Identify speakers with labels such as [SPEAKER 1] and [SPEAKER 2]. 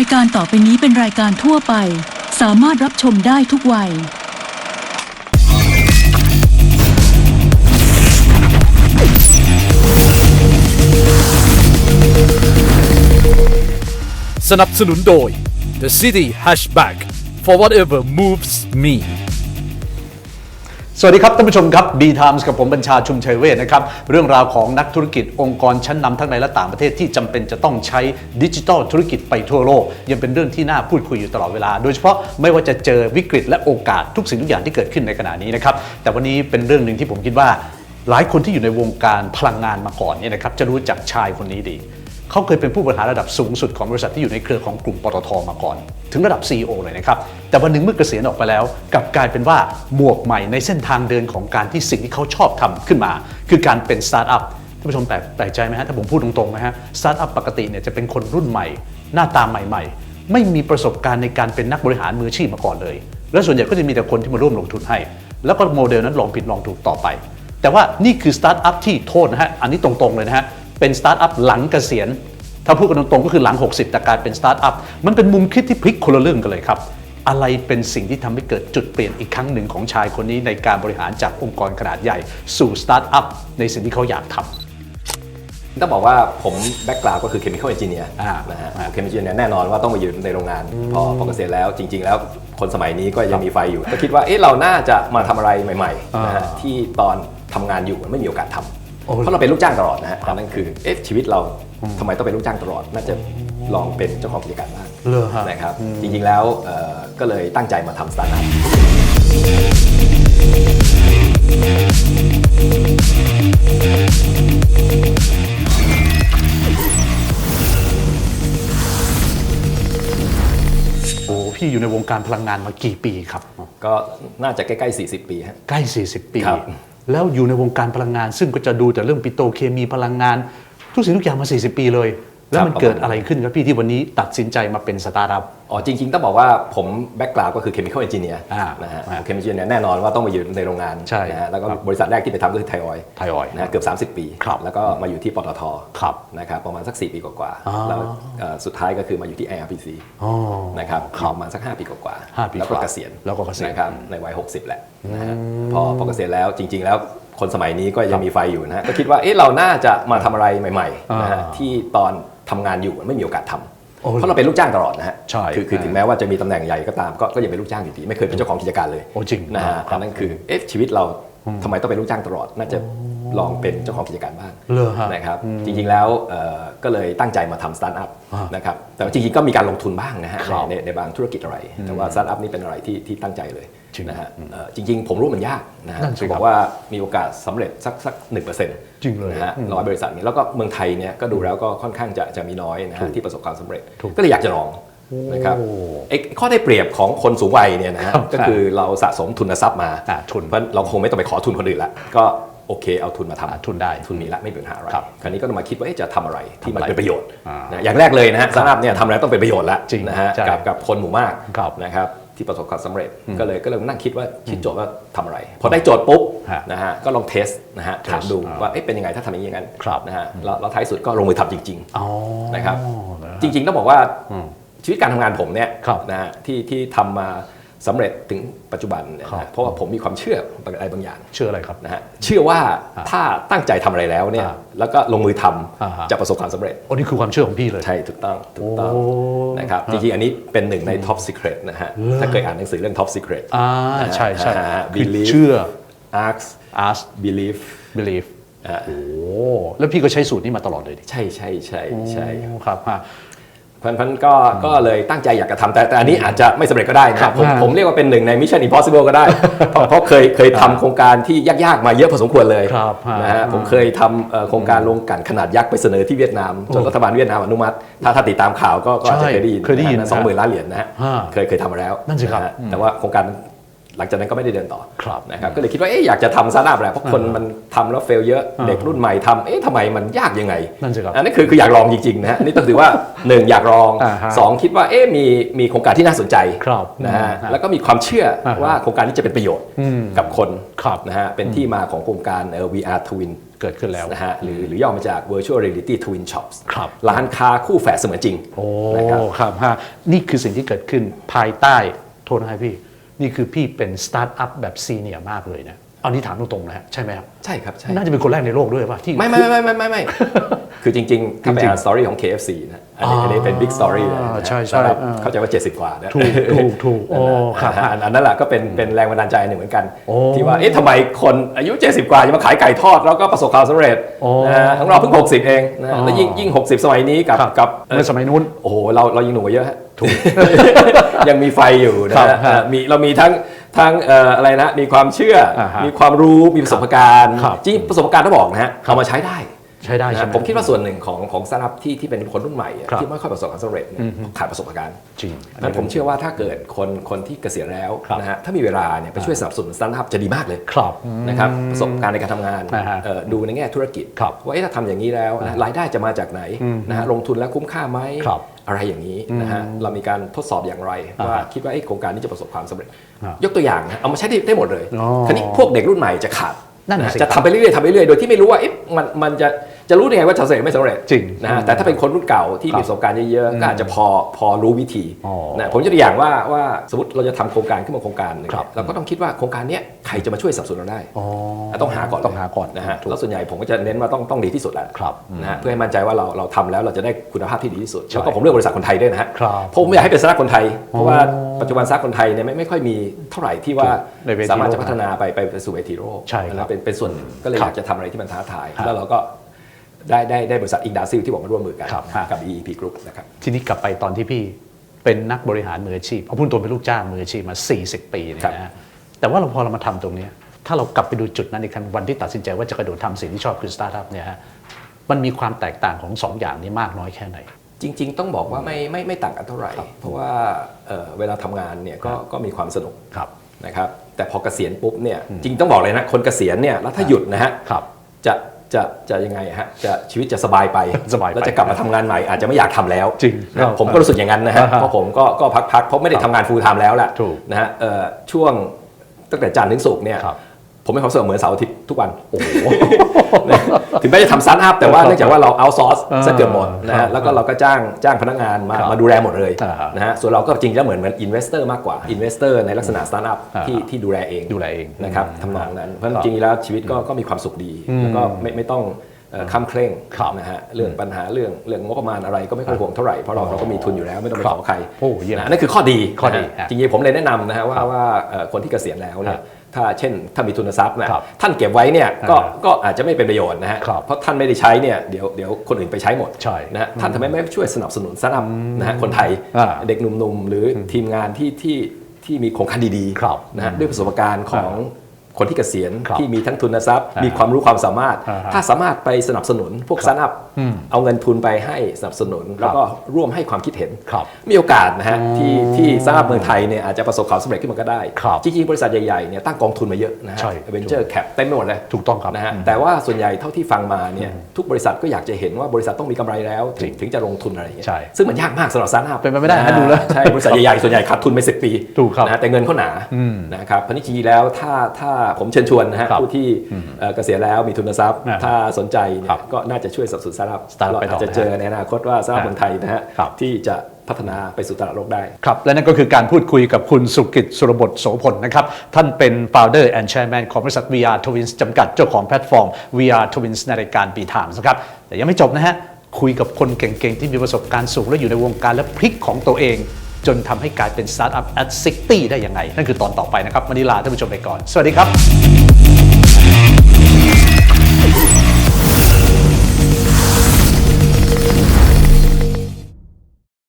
[SPEAKER 1] ายการต่อไปนี้เป็นรายการทั่วไป สามารถรับชมได้ทุกวัย
[SPEAKER 2] สนับสนุนโดย The City Hatchback for whatever moves me
[SPEAKER 3] สวัสดีครับท่านผู้ชมครับ B Times กับผมบัญชาชุมชัยเวทนะครับ เรื่องราวของนักธุรกิจองค์กรชั้นนำทั้งในและต่างประเทศที่จำเป็นจะต้องใช้ดิจิทัลธุรกิจไปทั่วโลก ยังเป็นเรื่องที่น่าพูดคุยอยู่ตลอดเวลา โดยเฉพาะไม่ว่าจะเจอวิกฤตและโอกาสทุกสิ่งทุกอย่างที่เกิดขึ้นในขณะนี้นะครับ แต่วันนี้เป็นเรื่องหนึ่งที่ผมคิดว่า หลายคนที่อยู่ในวงการพลังงานมาก่อนเนี่ยนะครับจะรู้จักชายคนนี้ดี เขาเคยเป็นผู้บริหารระดับสูงสุดของบริษัทที่อยู่ในเครือของกลุ่มปตทมาก่อน ถึงระดับ CEO เลยนะครับ แต่วันหนึ่งเมื่อเกษียณออกไปแล้วกลับกลายเป็นว่าหมวกใหม่ในเส้นทางเดินของการที่สิ่งที่เขาชอบทำขึ้นมา คือการเป็นสตาร์ทอัพท่านผู้ชมแปลกใจไหมฮะถ้าผมพูดตรงๆนะฮะสตาร์ทอัพปกติเนี่ยจะเป็นคนรุ่นใหม่ หน้าตาใหม่ ๆ ไม่มีประสบการณ์ในการเป็นนักบริหารมืออาชีพมาก่อนเลย แล้วส่วนใหญ่ก็จะมีแต่คนที่มาร่วมลงทุนให้ แล้วก็โมเดลนั้นลองผิดลองถูกต่อไป แต่ว่านี่คือสตาร์ทอัพที่โทษนะฮะอันนี้ตรงๆเลยนะฮะ เป็นสตาร์ทอัพหลังเกษียณ ถ้าพูดกันตรงๆก็คือหลัง 60 แต่กลายเป็นสตาร์ทอัพมันเป็นมุมคิดที่พลิกคนละเรื่องกันเลยครับ อะไรเป็นสิ่งที่ทำให้เกิดจุดเปลี่ยนอีกครั้งหนึ่งของชายคนนี้ในการบริหารจากองค์กรขนาดใหญ่ สู่สตาร์ทอัพในสิ่งที่เขาอยากทำ
[SPEAKER 4] ต้องบอกว่าผมแบ็กกราวก็คือ chemical engineer
[SPEAKER 3] อ่า
[SPEAKER 4] นะฮะ
[SPEAKER 3] อ่า
[SPEAKER 4] chemical engineer แน่นอนว่าต้องมาอยู่ในโรงงาน พอพอเกษียณแล้วจริง ๆ แล้วคนสมัยนี้ก็ยังมีไฟอยู่ ก็คิดว่าเอ๊ะเราน่าจะมาทำอะไรใหม่ๆนะฮะ
[SPEAKER 3] อ่า
[SPEAKER 4] ที่ตอนทำงานอยู่มันไม่มีโอกาสทำ
[SPEAKER 3] โอ้
[SPEAKER 4] เพราะเราเป็นลูกจ้างตลอดนะฮะอันนั้นคือเอ๊ะชีวิตเราทำไมต้องเป็นลูกจ้างตลอด น่าจะลองเป็นเจ้าของกิจการบ้าง
[SPEAKER 3] เหรอฮะ
[SPEAKER 4] นะครับ จริงๆแล้วเอ่อก็เลยตั้งใจมาทำสตาร์ทอัพ
[SPEAKER 3] โอ้พี่อยู่ในวงการพลังงานมากี่ปีครับ
[SPEAKER 4] ก็น่าจะใกล้ๆ40 ปีฮะ
[SPEAKER 3] ใกล้ 40 ปี
[SPEAKER 4] ครับ
[SPEAKER 3] แล้วอยู่ในวงการพลังงาน ซึ่งก็จะดูแต่เรื่องปิโตเคมีพลังงาน ทุกสิ่งทุกอย่างมา 40 ปีเลย แล้วมันเกิดอะไรขึ้นครับพี่ที่วันนี้ตัดสินใจมาเป็นสตาร์ทอัพ
[SPEAKER 4] อ๋อจริงๆ ต้องบอกว่าผมแบ็กกราวก็คือ chemical engineer
[SPEAKER 3] อ่า
[SPEAKER 4] นะฮะ
[SPEAKER 3] อ่า
[SPEAKER 4] chemical engineer แน่นอนว่าต้องมาอยู่ในโรงงาน
[SPEAKER 3] ใช่
[SPEAKER 4] นะฮะแล้วก็
[SPEAKER 3] ครับ
[SPEAKER 4] บริษัทแรกที่ไปทำก็คือไทยออย
[SPEAKER 3] ไทยออยล์
[SPEAKER 4] นะฮะเกือบ 30 ปี
[SPEAKER 3] ครับ
[SPEAKER 4] แล้วก็มาอยู่ที่ปตท
[SPEAKER 3] ครับ
[SPEAKER 4] นะครับประมาณสัก 4 ปีกว่า
[SPEAKER 3] อ๋อ
[SPEAKER 4] ๆแล้วเอ่อสุดท้ายก็คือมาอยู่ที่ IRPC
[SPEAKER 3] อ๋อ
[SPEAKER 4] นะครับ
[SPEAKER 3] ครับ
[SPEAKER 4] ประมาณสัก 5 ปีกว่า
[SPEAKER 3] ห้าปี
[SPEAKER 4] แล้วก็
[SPEAKER 3] กว่า
[SPEAKER 4] เกษียณ
[SPEAKER 3] แล้วก็เกษียณ
[SPEAKER 4] นะครับในวัย 60 แหละนะฮะพอพอเกษียณแล้วจริง ๆ แล้วคนสมัยนี้ก็ยังมีไฟอยู่นะฮะก็คิดว่าเอ๊ะเราน่าจะมาทำอะไรใหม่ๆนะฮะ
[SPEAKER 3] อ่า
[SPEAKER 4] ที่ตอน ทำงานอยู่มันไม่มีโอกาสทำ
[SPEAKER 3] โอ้
[SPEAKER 4] เพราะเราเป็นลูกจ้างตลอดนะฮะ
[SPEAKER 3] ใช่
[SPEAKER 4] คือคือ
[SPEAKER 3] อ่า
[SPEAKER 4] ถึงแม้ว่าจะมีตำแหน่งใหญ่ก็ตามก็ก็ยังเป็นลูกจ้างอยู่ดีไม่เคยเป็นเจ้าของกิจการเลย
[SPEAKER 3] โอ้จริง
[SPEAKER 4] นะฮะ
[SPEAKER 3] ครับ
[SPEAKER 4] อันนั้นคือเอ๊ะชีวิตเราทำไมต้องเป็นลูกจ้างตลอด น่าจะลองเป็นเจ้าของกิจการบ้าง
[SPEAKER 3] เหรอฮะ
[SPEAKER 4] นะครับจริงๆแล้วเอ่อก็เลยตั้งใจมาทำสตาร์ทอัพ
[SPEAKER 3] อ่าน
[SPEAKER 4] นะครับแต่ว่าจริงๆก็มีการลงทุนบ้างนะฮะ
[SPEAKER 3] ครับ
[SPEAKER 4] ในในในบางธุรกิจอะไร แต่ว่าสตาร์ทอัพนี่เป็นอะไรที่ที่ตั้งใจเลย
[SPEAKER 3] จริง
[SPEAKER 4] นะฮะเอ่อจริงๆ ผมรู้มันยากนะฮะ
[SPEAKER 3] นั่นสิ
[SPEAKER 4] จะ
[SPEAKER 3] ครับ
[SPEAKER 4] บอกว่ามีโอกาสสำเร็จสักสักหนึ่งเปอร์เซ็นต์
[SPEAKER 3] จริงเลย
[SPEAKER 4] นะฮะร้อยบริษัทนี้แล้วก็เมืองไทยเนี่ยก็ดูแล้วก็ค่อนข้างจะจะมีน้อยนะ
[SPEAKER 3] ถู
[SPEAKER 4] ฮะ
[SPEAKER 3] ก
[SPEAKER 4] ที่ประสบความสำเร็จ
[SPEAKER 3] ถูก
[SPEAKER 4] ก็เลยอยากจะลองนะครับ
[SPEAKER 3] โอ้
[SPEAKER 4] ไอ้ข้อได้เปรียบของคนสูงวัยเนี่ยนะฮะ
[SPEAKER 3] ครับ
[SPEAKER 4] ก็คือเราสะสมทุนทรัพย์มา
[SPEAKER 3] อ่าทุน
[SPEAKER 4] เพราะเราคงไม่ต้องไปขอทุนคนอื่นละก็โอเคเอาทุนมา
[SPEAKER 3] อ่า
[SPEAKER 4] ทำ
[SPEAKER 3] ทุนได้
[SPEAKER 4] ทุนมีละไม่เป็นปัญหาอะไร
[SPEAKER 3] ครับ
[SPEAKER 4] คราวนี้ก็ต้องมาคิดว่าเอ๊ะจะทำอะไรที่มัน
[SPEAKER 3] ทำอะไร
[SPEAKER 4] เป็นประโยชน์
[SPEAKER 3] อ่าน
[SPEAKER 4] นะอย่างแรกเลยนะฮะสตาร์ทอัพเนี่ยทำอะไรต้องเป็นประโยชน์ละ
[SPEAKER 3] จริง
[SPEAKER 4] นะฮะ
[SPEAKER 3] ใช่
[SPEAKER 4] กับกับคนหมู่มาก
[SPEAKER 3] ครับ
[SPEAKER 4] นะครับ ที่ประสบความสำเร็จ ก็เลยก็เลยนั่งคิดว่าคิดโจทย์ว่าทำอะไร พอได้โจทย์ปุ๊บ
[SPEAKER 3] ฮะ
[SPEAKER 4] นะฮะก็ลองเทสนะฮะถามดู
[SPEAKER 3] อ่า
[SPEAKER 4] ว่าเอ๊ะเป็นยังไงถ้าทำอย่างนี้อย่างนั้น
[SPEAKER 3] ครับ
[SPEAKER 4] นะฮะแล้วแล้วท้ายสุดก็ลงมือทำจริงๆ
[SPEAKER 3] อ๋อ
[SPEAKER 4] นะครับ
[SPEAKER 3] นะฮะ
[SPEAKER 4] จริงๆต้องบอกว่า
[SPEAKER 3] อืม
[SPEAKER 4] ชีวิตการทำงานผมเนี่ย
[SPEAKER 3] ครับ
[SPEAKER 4] นะฮะที่ที่ทำมา สำเร็จถึงปัจจุบันเนี่ย
[SPEAKER 3] ครับ
[SPEAKER 4] นะเพราะว่าผมมีความเชื่อบางอะไรบางอย่าง
[SPEAKER 3] เชื่ออะไรครับ
[SPEAKER 4] นะฮะเชื่อว่าถ้าตั้งใจทำอะไรแล้วเนี่ย
[SPEAKER 3] อ่า
[SPEAKER 4] แล้วก็ลงมือทำ
[SPEAKER 3] อ่าฮะ
[SPEAKER 4] จะประสบความสำเร็จ
[SPEAKER 3] โอ้นี่คือความเชื่อของพี่เลย
[SPEAKER 4] ใช่ถูกต้องถูกต้อง
[SPEAKER 3] โอ้
[SPEAKER 4] นะครับจริงๆอันนี้เป็นหนึ่งใน Top Secret นะฮะถ้าเคยอ่านหนังสือเรื่อง Top Secret
[SPEAKER 3] อ่าใช่ใช่
[SPEAKER 4] อ่า
[SPEAKER 3] คือ
[SPEAKER 4] believe
[SPEAKER 3] เชื่อ
[SPEAKER 4] ask
[SPEAKER 3] ask
[SPEAKER 4] believe
[SPEAKER 3] believe
[SPEAKER 4] อ่า
[SPEAKER 3] โอ้แล้วพี่ก็ใช้สูตรนี้มาตลอดเลยดิ
[SPEAKER 4] ใช่ใช่ใช่ใช่
[SPEAKER 3] โอ้ครับฮะ
[SPEAKER 4] พันพันก็ก็เลยตั้งใจอยากจะทำแต่แต่อันนี้อาจจะไม่สำเร็จก็ได้
[SPEAKER 3] ครั
[SPEAKER 4] นะ
[SPEAKER 3] บ
[SPEAKER 4] ผม
[SPEAKER 3] ฮะ
[SPEAKER 4] ผมเรียกว่าเป็นหนึ่งใน Mission Impossible ก็ได้ เพราะเพราะเคยเคยทำโครงการที่ยากๆมาเยอะพอสมควรเลย
[SPEAKER 3] ครับฮะ
[SPEAKER 4] นะฮะผมเคยทำเอ่อโครงการโรงกลันขนาดยักษ์ไปเสนอที่เวียดนาม จนรัฐบาลเวียดนามอนุมัติ ถ้าถ้าติดตามข่าวก็ก็อาจจะเคยได้ยิน
[SPEAKER 3] เคยได้ยิน
[SPEAKER 4] สองหมื่นล้านเหรียญนะฮะ
[SPEAKER 3] ฮะ
[SPEAKER 4] เคยเคยทำมาแล้ว
[SPEAKER 3] นั่นสิครับะ
[SPEAKER 4] ฮะแต่ว่าโครงการ หลังจากนั้นก็ไม่ได้เดินต่อ
[SPEAKER 3] ครับ
[SPEAKER 4] นะครับก็เลยคิดว่าเอ๊ะอยากจะทำสตาร์ทอัพแหละเพราะคนมันทำแล้วเฟลเยอะเด็กรุ่นใหม่ทำเอ๊ะทำไมมันยากยังไง
[SPEAKER 3] นั่นสิครับ
[SPEAKER 4] อันนี้คือคืออยากลองจริงๆนะฮะอันนี่ต้องถือว่าหนึ่งอยากลอง
[SPEAKER 3] อ่าฮะ
[SPEAKER 4] สองคิดว่าเอ๊ะมีมีโครงการที่น่าสนใจ
[SPEAKER 3] ครับ
[SPEAKER 4] นะฮะ
[SPEAKER 3] อืม
[SPEAKER 4] แล้วก็มีความเชื่ออา
[SPEAKER 3] ฮะ
[SPEAKER 4] ว่าโครงการนี้จะเป็นประโยชน์
[SPEAKER 3] อืม
[SPEAKER 4] กับคน
[SPEAKER 3] ครับ
[SPEAKER 4] นะฮะเป็นที่มาของโครงการเอ่อ VR Twin
[SPEAKER 3] เกิดขึ้นแล้ว
[SPEAKER 4] นะฮะหรือหรือย่อมาจาก virtual reality twin shops
[SPEAKER 3] ครับ
[SPEAKER 4] ร้านค้าคู่แฝดเสมือนจริง
[SPEAKER 3] โอ้
[SPEAKER 4] นะครับ
[SPEAKER 3] ครับฮะนี่คือสิ่งที่เกิดขึ้นภายใต้โทษนะครับพี่ นี่คือพี่เป็นสตาร์ทอัพแบบซีเนียร์มากเลยนะ อานี้ถามตรงๆนะฮะใช่ไหมครับ
[SPEAKER 4] ใช่ครับใช่
[SPEAKER 3] น่าจะเป็นคนแรกในโลกด้วยป่ะที่
[SPEAKER 4] ไม่ไม่ไม่ไม่ไม่ไม่ คือจริงๆถ้าไป
[SPEAKER 3] จริงๆ
[SPEAKER 4] อ่านสตอรี่ของ KFC นะอันนี้อันนี้เป็น big story เลยนะ
[SPEAKER 3] ใช่ใช่
[SPEAKER 4] สำหรับ
[SPEAKER 3] อ่า
[SPEAKER 4] เข้าใจว่า 70 กว่านะ
[SPEAKER 3] ถูกถูกถูกโอ้ครับ
[SPEAKER 4] อันอันนั้นแหละก็เป็นเป็นแรงบันดาลใจหนึ่งเหมือนกัน
[SPEAKER 3] โอ้
[SPEAKER 4] ที่ว่าเอ๊ะทำไมคนอายุ 70 กว่าจะมาขายไก่ทอดแล้วก็ประสบความสำเร็จ
[SPEAKER 3] โอ้
[SPEAKER 4] นะฮะของเราเพิ่ง 60 เองนะ
[SPEAKER 3] อ๋อ
[SPEAKER 4] แล้วยิ่งยิ่ง 60 สมัยนี้กับ
[SPEAKER 3] ครับ
[SPEAKER 4] กับ
[SPEAKER 3] เมื่อสมัยนู้น
[SPEAKER 4] โอ้โหเราเรายิงหนูกว่าเยอะฮะถูกยังมีไฟอยู่นะครับฮะ
[SPEAKER 3] ฮะ
[SPEAKER 4] เอ่อมีเรามีทั้ง ทั้งเอ่ออะไรนะมีความเชื่ออา
[SPEAKER 3] ฮะ
[SPEAKER 4] มีความรู้มีประสบการณ์
[SPEAKER 3] ครับ
[SPEAKER 4] จริงประสบการณ์ต้องบอกนะฮะเอามาใช้ได้
[SPEAKER 3] ใช้ได้ใช่ไหม
[SPEAKER 4] นะผมคิดว่าส่วนหนึ่งของของสตาร์ทอัพที่ที่เป็นคนรุ่นใหม่อะ
[SPEAKER 3] ครับ
[SPEAKER 4] ที่ไม่ค่อยประสบความสำเร็จเนี่ยขาดประสบการณ์
[SPEAKER 3] จริง
[SPEAKER 4] นั้นผมเชื่อว่าถ้าเกิดคนคนที่เกษียณแล้ว
[SPEAKER 3] ครับ
[SPEAKER 4] นะฮะถ้ามีเวลาเนี่ยไปช่วยสนับสนุนสตาร์ทอัพจะดีมากเลย
[SPEAKER 3] ครับ
[SPEAKER 4] นะครับประสบการณ์ในการทำงาน
[SPEAKER 3] อ่าฮะ
[SPEAKER 4] เอ่อดูในแง่ธุรกิจ
[SPEAKER 3] ครับ
[SPEAKER 4] ว่าเอ๊ะถ้าทำอย่างนี้แล้วนะรายได้จะมาจากไหนนะฮะลงทุนแล้วคุ้มค่าไหม
[SPEAKER 3] ครับ
[SPEAKER 4] อะไรอย่างนี้นะฮะเรามีการทดสอบอย่างไร
[SPEAKER 3] อ่า
[SPEAKER 4] ว่าคิดว่าเอ๊ะโครงการนี้จะประสบความสำเร็จ
[SPEAKER 3] อ่าย
[SPEAKER 4] ยกตัวอย่างนะเอามาใช้ได้ได้หมดเลย
[SPEAKER 3] อ๋อ
[SPEAKER 4] คราวนี้พวกเด็กรุ่นใหม่จะขาด
[SPEAKER 3] นั่นน่ะสิ
[SPEAKER 4] จะทำไปเรื่อยๆทำไปเรื่อยๆโดยที่ไม่รู้ว่าเอ๊ะมันมันจะจะรู้ได้ไงว่าจะสำเร็จไม่สำเร็จ
[SPEAKER 3] จริง
[SPEAKER 4] นะฮะแต่ถ้าเป็นคนรุ่นเก่าที่
[SPEAKER 3] ครับ
[SPEAKER 4] มีประสบการณ์เยอะๆก็อาจจะพอพอรู้วิธี
[SPEAKER 3] อ๋อ
[SPEAKER 4] นะผมจะตัวอย่างว่าว่าสมมติเราจะทำโครงการขึ้นมาโครงการหนึง
[SPEAKER 3] ครับ
[SPEAKER 4] เราก็ต้องคิดว่าโครงการเนี้ย ใครจะมาช่วยสนับสนุนเราได้
[SPEAKER 3] อ๋อ
[SPEAKER 4] ต้องหาก่อน
[SPEAKER 3] ต้องหาก่อน
[SPEAKER 4] นะฮะ
[SPEAKER 3] ถูก
[SPEAKER 4] แล้วส่วนใหญ่ผมก็จะเน้นว่าต้องต้องดีที่สุดแหละ
[SPEAKER 3] ครับ
[SPEAKER 4] นะฮะเพื่อให้มั่นใจว่าเราเราทำแล้วเราจะได้คุณภาพที่ดีที่สุด
[SPEAKER 3] ใช่
[SPEAKER 4] แล้วก็ผมเลือกบริษัทคนไทยด้วยนะฮะ
[SPEAKER 3] ครับ
[SPEAKER 4] เพราะผมอยากให้เป็นสตาร์ทคนไทย เพราะว่า
[SPEAKER 3] อ๋อ
[SPEAKER 4] ปัจจุบันสตาร์ทคนไทยเนี่ยไม่ไม่ค่อยมีเท่าไหร่ที่ว่า
[SPEAKER 3] ในเวที
[SPEAKER 4] สามารถ
[SPEAKER 3] โล
[SPEAKER 4] จะ
[SPEAKER 3] ก
[SPEAKER 4] พัฒนาไปไปไปสู่เวทีโลก
[SPEAKER 3] ใช่ครับ
[SPEAKER 4] นะเป็นเป็นส่วนหนึ่งก็เลย
[SPEAKER 3] ครั
[SPEAKER 4] อบยากจะทำอะไรที่มันท้าทาย
[SPEAKER 3] ครับ
[SPEAKER 4] แล้วเราก็ได้ได้ได้บริษัทอิงดาซิลที่บอกมาร่วมมือกัน
[SPEAKER 3] ครับ
[SPEAKER 4] กับ EEP Group นะครับ
[SPEAKER 3] ทีนี้กลับไปตอนที่พี่เป็นนักบริหารมืออาชีพเอาพูดตรงเป็นลูกจ้างมืออาชีพมา 40 ปีเนี่ย
[SPEAKER 4] ครับ
[SPEAKER 3] นะฮะ แต่ว่าเราพอเรามาทำตรงเนี้ยถ้าเรากลับไปดูจุดนั้นอีกครั้งวันที่ตัดสินใจว่าจะกระโดดทำสิ่งที่ชอบคือสตาร์ทอัพเนี่ยฮะมันมีความแตกต่างของสองอย่างนี้มากน้อยแค่ไหน
[SPEAKER 4] จริง ๆ ต้องบอกว่าไม่ไม่ไม่ต่างกันเท่าไหร่ เพราะว่าเอ่อเวลาทำงานเนี่ยก็ก็มีความสนุก
[SPEAKER 3] ครับ
[SPEAKER 4] นะครับแต่พอเกษียณปุ๊บเนี่ยจริงต้องบอกเลยนะคนเกษียณเนี่ยแล้วถ้าหยุดนะฮะ
[SPEAKER 3] ครับ
[SPEAKER 4] จะจะจะยังไงฮะจะชีวิตจะสบายไป
[SPEAKER 3] สบายไป
[SPEAKER 4] แล้วจะกลับมาทำงานใหม่อาจจะไม่อยากทำแล้ว
[SPEAKER 3] จริง
[SPEAKER 4] นะผมก็รู้สึกอย่างนั้นนะฮะ
[SPEAKER 3] อ่าฮะ
[SPEAKER 4] เพราะผมก็ก็พักๆเพราะไม่ได้ทำงาน full time แล้วแหละ
[SPEAKER 3] ถูก
[SPEAKER 4] นะฮะเอ่อช่วง ตั้งแต่จันทร์ถึงศุกร์เนี่ย
[SPEAKER 3] ครับ
[SPEAKER 4] ผมไม่ความรู้สึกเหมือนเสาร์อาทิตย์ทุกวัน โอ้โห ถึงแม้จะทำสตาร์ทอัพแต่ว่า
[SPEAKER 3] ครับ
[SPEAKER 4] เนื่องจากว่าเราเอาซอร์ส
[SPEAKER 3] อ่า
[SPEAKER 4] ซะเกือบหมดนะ
[SPEAKER 3] ครั
[SPEAKER 4] ฮะ
[SPEAKER 3] บ
[SPEAKER 4] แล้วก็เราก็จ้างจ้างพนักงานมา
[SPEAKER 3] ครับ
[SPEAKER 4] มาดูแลหมดเลย
[SPEAKER 3] อ่าฮะ
[SPEAKER 4] นะฮะ ส่วนเราก็จริงๆแล้วเหมือนเหมือนอินเวสเตอร์มากกว่า อินเวสเตอร์ในลักษณะสตาร์ทอัพ
[SPEAKER 3] อ่า
[SPEAKER 4] ที่ที่ดูแลเอง
[SPEAKER 3] ดูแลเอง
[SPEAKER 4] นะครับ
[SPEAKER 3] อืม
[SPEAKER 4] ทำนองนั้น เพราะ
[SPEAKER 3] ครับ
[SPEAKER 4] จริงๆแล้วชีวิตก็ก็มีความสุขดี แล้วก็ไม่ไม่ต้องเอ่อ ค้ำเคร่ง
[SPEAKER 3] ครับ
[SPEAKER 4] นะฮะเรื่องปัญหาเรื่องเรื่องงบประมาณอะไรก็ไม่ค่อยห่วงเท่าไหร่เพราะเราเราก็มีทุนอยู่แล้วไม่ต้องไป
[SPEAKER 3] ครับ
[SPEAKER 4] ขอใคร
[SPEAKER 3] โอ้เยี่ยม
[SPEAKER 4] นะนั่นคือข้อดี
[SPEAKER 3] ข้อดี
[SPEAKER 4] นะฮะ
[SPEAKER 3] ฮะ
[SPEAKER 4] จริงๆผมเลยแนะนำนะฮะว่า
[SPEAKER 3] ครับ
[SPEAKER 4] ว่าเอ่อคนที่เกษียณแล้วเนี่
[SPEAKER 3] ครั
[SPEAKER 4] ย
[SPEAKER 3] บ
[SPEAKER 4] ถ้าเช่นถ้ามีทุนทรัพย์นะครับท่านเก็บไว้เนี่ยก็
[SPEAKER 3] อ่า
[SPEAKER 4] ก็อาจจะไม่เป็นประโยชน์นะฮะ
[SPEAKER 3] ครับ
[SPEAKER 4] เพราะท่านไม่ได้ใช้เนี่ยเดี๋ยวเดี๋ยวคนอื่นไปใช้หมด
[SPEAKER 3] ใช่
[SPEAKER 4] นะฮะท่านทำไมไม่ช่วยสนับสนุนสนับนะฮะคนไทย
[SPEAKER 3] อ่า
[SPEAKER 4] เด็กหนุ่มๆหรืออทีมงานที่ที่ที่มีโครงการดี
[SPEAKER 3] ครับ
[SPEAKER 4] นะฮะด้วยประสบการณ์ของ คนที่เกษียณ
[SPEAKER 3] ครับ
[SPEAKER 4] ที่มีทั้งทุนทรัพย์
[SPEAKER 3] อ่ามี
[SPEAKER 4] มีความรู้ความสามารถ
[SPEAKER 3] อ่าฮะ
[SPEAKER 4] ถ้าสามารถไปสนับสนุนพวกสตาร์ทอัพ
[SPEAKER 3] อืม
[SPEAKER 4] เอาเงินทุนไปให้สนับสนุน แล้วก็ร่วมให้ความคิดเห็น
[SPEAKER 3] ครับ
[SPEAKER 4] มีโอกาสนะฮะที่ที่สตาร์ทอัพเมืองไทยเนี่ยอาจจะประสบความสำเร็จขึ้นมาก็ได้
[SPEAKER 3] ครับ
[SPEAKER 4] จริงๆบริษัทใหญ่ๆเนี่ยตั้งกองทุนมาเยอะนะฮะ
[SPEAKER 3] ใช่
[SPEAKER 4] เวนเจอร์แคปเต็มไปหมดเลย
[SPEAKER 3] ถูกต้องครับ
[SPEAKER 4] นะฮะ
[SPEAKER 3] อืม
[SPEAKER 4] แต่ว่าส่วนใหญ่เท่าที่ฟังมาเนี่ยทุกบริษัทก็อยากจะเห็นว่าบริษัทต้องมีกำไรแล้วถึงถึงจะลงทุนอะไรอย่างเงี้ย
[SPEAKER 3] ใช่
[SPEAKER 4] ซึ่งมันยากมากสำหรับสตาร์ทอัพ
[SPEAKER 3] เป็นไปไม่ได้นะะดูแล้ว
[SPEAKER 4] ใช่บริษัทใหญ่ๆส่วนใหญ่ขาดทุนไปสิปี
[SPEAKER 3] ถูกครับ
[SPEAKER 4] นะฮะแต่เงินเขาหนา
[SPEAKER 3] อืม
[SPEAKER 4] นะครับเพราะนี่จริงๆแล้วถ้าถ้าผมเชิญชวนนะฮะ
[SPEAKER 3] ครับ
[SPEAKER 4] ผู้ที่เอ่อเกษียณแล้วมีทุนทรัพย์
[SPEAKER 3] อ่า
[SPEAKER 4] ถ้าสนใจเนี่
[SPEAKER 3] ครั
[SPEAKER 4] ย
[SPEAKER 3] บ
[SPEAKER 4] ก็น่าจะช่วยสนับสนุนสตาร์ทอัพ
[SPEAKER 3] สตาร์ทอัพ
[SPEAKER 4] เรา
[SPEAKER 3] ไปต่อ
[SPEAKER 4] อาจจะเจอในอนาคตว่าสตาร์ทอัพ
[SPEAKER 3] อ่า
[SPEAKER 4] เมืองไทยนะฮะ
[SPEAKER 3] ครับ
[SPEAKER 4] ที่จะพัฒนาไปสู่ตลาดโลกได้
[SPEAKER 3] ครับ และนั่นก็คือการพูดคุยกับคุณสุกิจสุรบทโสพลนะครับ ท่านเป็น founder and chairman ของบริษัท VR Twins จำกัดเจ้าของแพลตฟอร์ม VR Twins ในรายการ B Times นะครับ แต่ยังไม่จบนะฮะ คุยกับคนเก่งๆ ที่มีประสบการณ์สูงและอยู่ในวงการและพลิกของตัวเอง จนทำให้กลายเป็นสตาร์ทอัพแอดซิตี้ได้ยังไง นั่นคือตอนต่อไปนะครับมานิลาท่านผู้ชมไปก่อน สวัสดีครับ